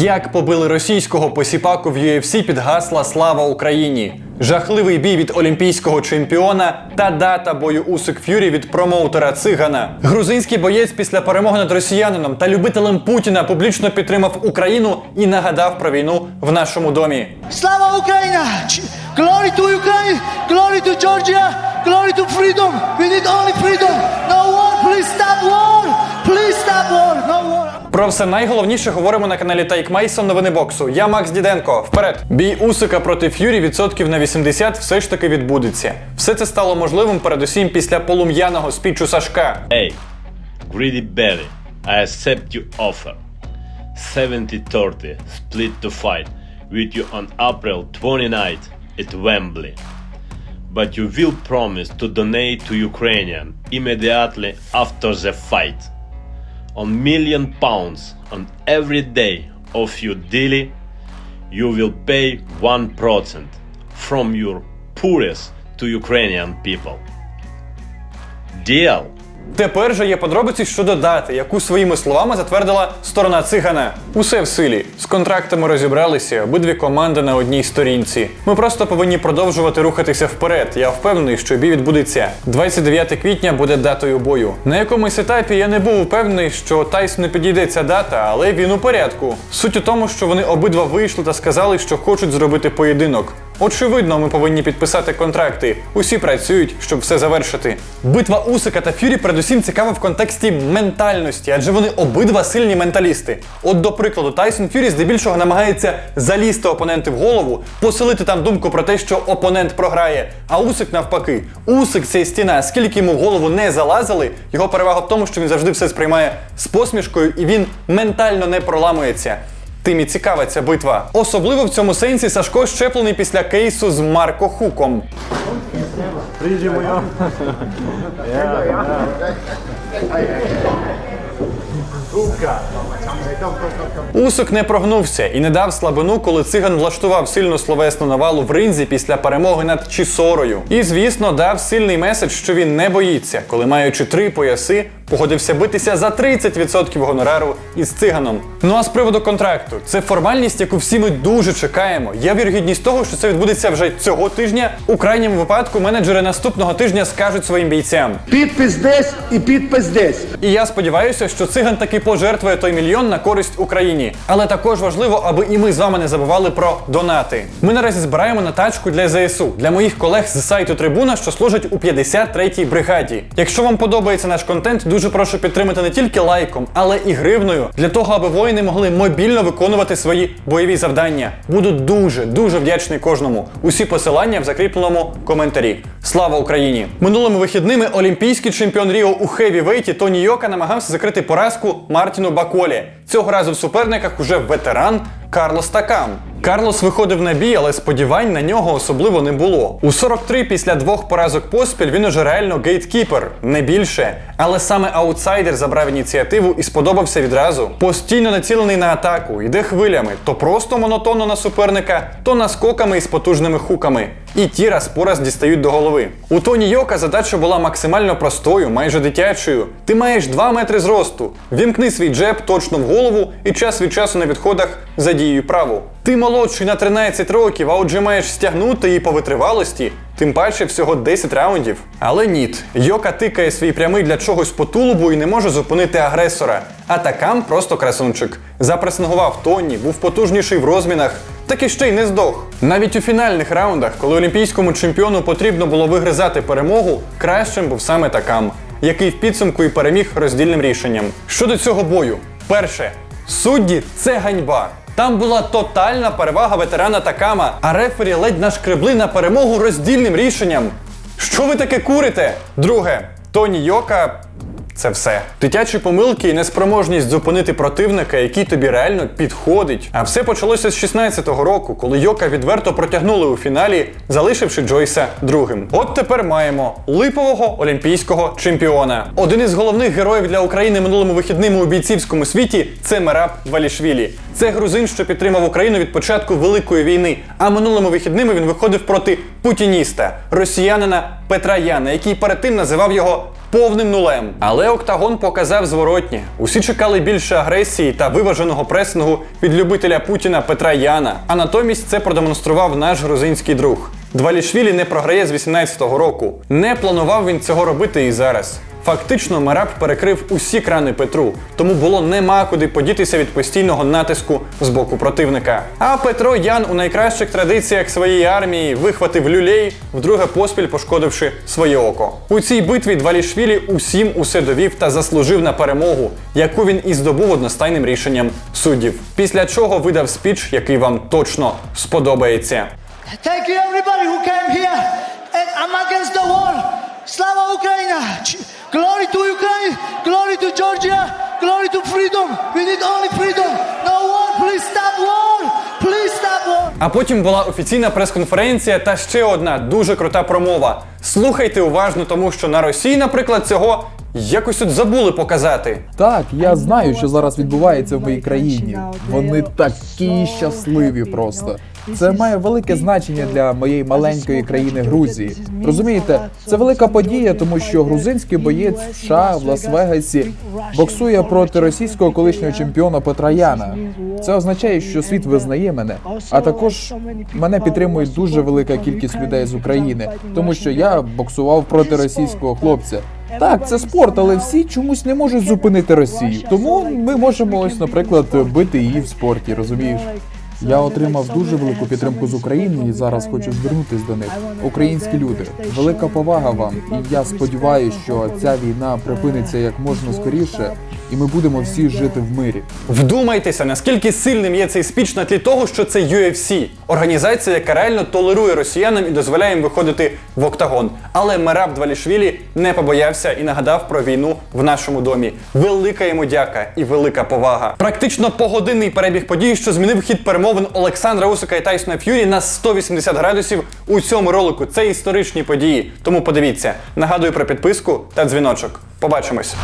Як побили російського посіпаку в UFC під гасла Слава Україні. Жахливий бій від олімпійського чемпіона та дата бою Усик Ф'юрі від промоутера Цигана. Грузинський боєць після перемоги над росіянином та любителем Путіна публічно підтримав Україну і нагадав про війну в нашому домі. Ukraina! Ch- Glory to Ukraine! Glory to Georgia! Glory to freedom! We need only freedom! No war! Please stop war! Please stop war! Про все найголовніше говоримо на каналі Тайк Мейсон Новини боксу. Я Макс Діденко. Вперед! Бій Усика проти Ф'юрі відсотків на 80 все ж таки відбудеться. Все це стало можливим передусім після полум'яного спічу Сашка. Hey, greedy belly, I accept your offer. 70-30 split to fight with you on April 29th at Wembley. But you will promise to donate to Ukrainian immediately after the fight. On million pounds on every day of your daily, you will pay 1% from your poorest to Ukrainian people. Deal? Тепер же є подробиці щодо дати, яку своїми словами затвердила сторона цигана. Усе в силі. З контрактами розібралися, обидві команди на одній сторінці. Ми просто повинні продовжувати рухатися вперед. Я впевнений, що бій відбудеться. 29 квітня буде датою бою. На якомусь етапі я не був впевнений, що Тайсону підійде ця дата, але він у порядку. Суть у тому, що вони обидва вийшли та сказали, що хочуть зробити поєдинок. Очевидно, ми повинні підписати контракти. Усі працюють, щоб все завершити. Битва Усика та Фюрі передусім цікава в контексті ментальності, адже вони обидва сильні менталісти. От, до прикладу, Тайсон Фюрі здебільшого намагається залізти опоненти в голову, поселити там думку про те, що опонент програє. А Усик навпаки. Усик це стіна, скільки йому в голову не залазили, його перевага в тому, що він завжди все сприймає з посмішкою і він ментально не проламується. Тим і цікава ця битва. Особливо в цьому сенсі Сашко щеплений після кейсу з Марко Хуком. Усик не прогнувся і не дав слабину, коли циган влаштував сильну словесну навалу в ринзі після перемоги над Чісорою. І, звісно, дав сильний меседж, що він не боїться, коли маючи три пояси, погодився битися за 30% гонорару із циганом. Ну а з приводу контракту, це формальність, яку всі ми дуже чекаємо. Є вірогідність того, що це відбудеться вже цього тижня. У крайньому випадку менеджери наступного тижня скажуть своїм бійцям. Підпис десь і підпис десь. І я сподіваюся, що циган таки пожертвує той мільйон на користь Україні. Але також важливо, аби і ми з вами не забували про донати. Ми наразі збираємо на тачку для ЗСУ, для моїх колег з сайту Трибуна, що служать у 53-й бригаді. Якщо вам подобається наш контент, дуже прошу підтримати не тільки лайком, але і гривною, для того, аби воїни могли мобільно виконувати свої бойові завдання. Буду дуже дуже вдячний кожному. Усі посилання в закріпленому коментарі. Слава Україні! Минулими вихідними олімпійський чемпіон Ріо у хеві-вейті Тоні Йока намагався закрити поразку Мартіну Баколі. Цього разу в суперниках уже ветеран Карлос Такам. Карлос виходив на бій, але сподівань на нього особливо не було. У 43 після двох поразок поспіль він уже реально гейткіпер, не більше. Але саме аутсайдер забрав ініціативу і сподобався відразу. Постійно націлений на атаку, йде хвилями, то просто монотонно на суперника, то наскоками із потужними хуками. І ті раз по раз дістають до голови. У Тоні Йока задача була максимально простою, майже дитячою. Ти маєш 2 метри зросту. Вімкни свій джеб точно в голову і час від часу на відходах задіюй праву. Ти молодший на 13 років, а отже маєш стягнути її по витривалості, тим паче всього 10 раундів. Але ніт. Йока тикає свій прямий для чогось по тулубу і не може зупинити агресора. А такам просто красунчик. Запресингував Тоні, був потужніший в розмінах, так і ще й не здох. Навіть у фінальних раундах, коли олімпійському чемпіону потрібно було вигризати перемогу, кращим був саме такам, який в підсумку і переміг роздільним рішенням. Щодо цього бою, перше, судді це ганьба. Там була тотальна перевага ветерана Такама, а рефері ледь нашкребли на перемогу роздільним рішенням. Що ви таке курите? Друге, Тоні Йока. Це все. Дитячі помилки і неспроможність зупинити противника, який тобі реально підходить. А все почалося з 16-го року, коли Йока відверто протягнули у фіналі, залишивши Джойса другим. От тепер маємо липового олімпійського чемпіона. Один із головних героїв для України минулими вихідними у бійцівському світі це Мераб Валішвілі. Це грузин, що підтримав Україну від початку Великої війни. А минулими вихідними він виходив проти путініста, росіянина Петра Яна, який перед тим називав його повним нулем. Але Октагон показав зворотнє. Усі чекали більше агресії та виваженого пресингу від любителя Путіна Петра Яна. А натомість це продемонстрував наш грузинський друг. Двалішвілі не програє з 18-го року. Не планував він цього робити і зараз. Фактично, Мераб перекрив усі крани Петру, тому було нема куди подітися від постійного натиску з боку противника. А Петро Ян у найкращих традиціях своєї армії вихватив люлей, вдруге поспіль пошкодивши своє око. У цій битві Двалішвілі усім усе довів та заслужив на перемогу, яку він і здобув одностайним рішенням суддів. Після чого видав спіч, який вам точно сподобається. Thank you everybody who came here and I'm against the war. Slava Ukraina! Glory to Ukraine! Glory to Georgia! Glory to freedom! We need only freedom! No war! Please stop war! Please stop war! А потім була офіційна прес-конференція та ще одна дуже крута промова. Слухайте уважно, тому що на Росії, наприклад, цього якось от забули показати. Так, я знаю, що зараз відбувається в моїй країні. Вони такі щасливі просто. Це має велике значення для моєї маленької країни Грузії. Розумієте, це велика подія, тому що грузинський боєць в США в Лас-Вегасі боксує проти російського колишнього чемпіона Петра Яна. Це означає, що світ визнає мене. А також мене підтримує дуже велика кількість людей з України, тому що я боксував проти російського хлопця. Так, це спорт, але всі чомусь не можуть зупинити Росію. Тому ми можемо ось, наприклад, бити її в спорті, розумієш? Я отримав дуже велику підтримку з України і зараз хочу звернутись до них. Українські люди, велика повага вам, і я сподіваюся, що ця війна припиниться як можна скоріше, і ми будемо всі жити в мирі. Вдумайтеся, наскільки сильним є цей спіч на тлі того, що це UFC – організація, яка реально толерує росіянам і дозволяє їм виходити в октагон. Але Мераб Двалішвілі не побоявся і нагадав про війну в нашому домі. Велика йому дяка і велика повага. Практично погодинний перебіг подій, що змінив хід перемовин Олександра Усика і Тайсона Ф'юрі на 180 градусів у цьому ролику. Це історичні події. Тому подивіться. Нагадую про підписку та дзвіночок. Побачимось.